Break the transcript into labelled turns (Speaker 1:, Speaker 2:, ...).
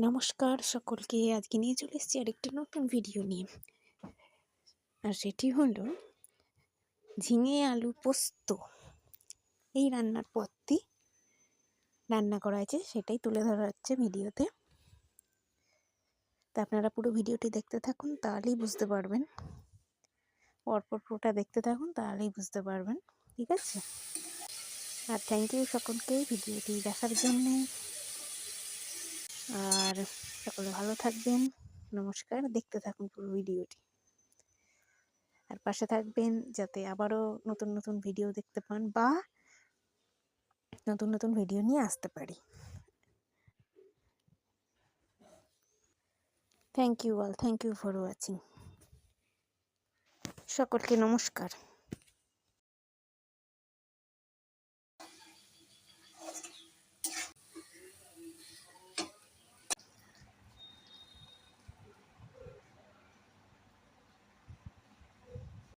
Speaker 1: নমস্কার সকলকে। আজকে নিয়ে চলে এসেছি আরেকটি নতুন ভিডিও নিয়ে। আর সেটি হলো ঝিঙে আলু পোস্ত। এই রান্নার পথটি রান্না করা হয়েছে, সেটাই তুলে ধরা হচ্ছে ভিডিওতে তা। আপনারা পুরো ভিডিওটি দেখতে থাকুন, তাহলেই বুঝতে পারবেন। পরপর পুরোটা দেখতে থাকুন, তাহলেই বুঝতে পারবেন। ঠিক আছে? আর থ্যাংক ইউ সকলকে ভিডিওটি দেখার জন্যে। আর সকলে ভালো থাকবেন। নমস্কার, দেখতে থাকুন পুরো ভিডিওটি। আর পাশে থাকবেন যাতে আবারও নতুন নতুন ভিডিও দেখতে পান বা নতুন নতুন ভিডিও নিয়ে আসতে পারি। Thank you all thank you for watching সকলকে নমস্কার।